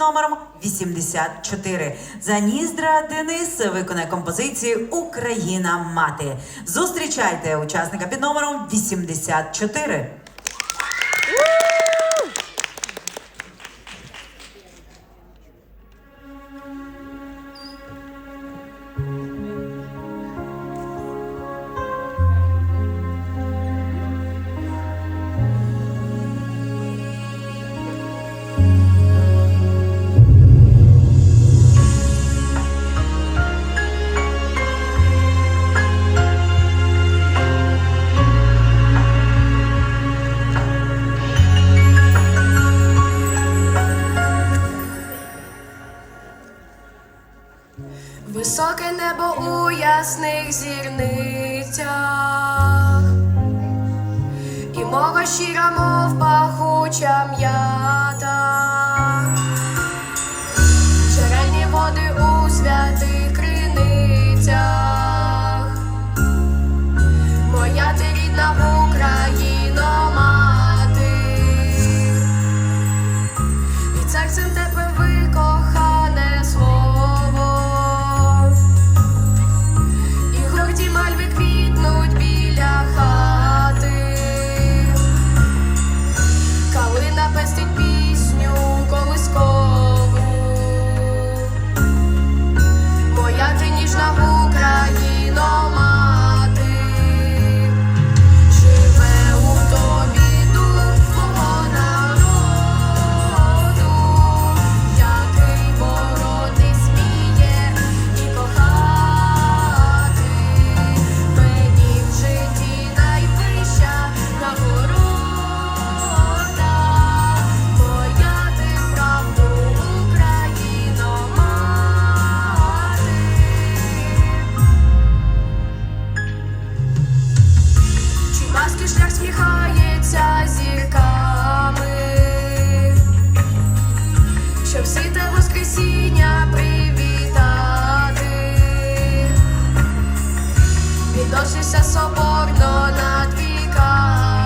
номером 84. Заніздра Денис виконає композицію Україна мати. Зустрічайте учасника під номером 84. Високе небо у ясних зірницях, і мова щира, мов пахуча м'ята. Підносився соборно над віка.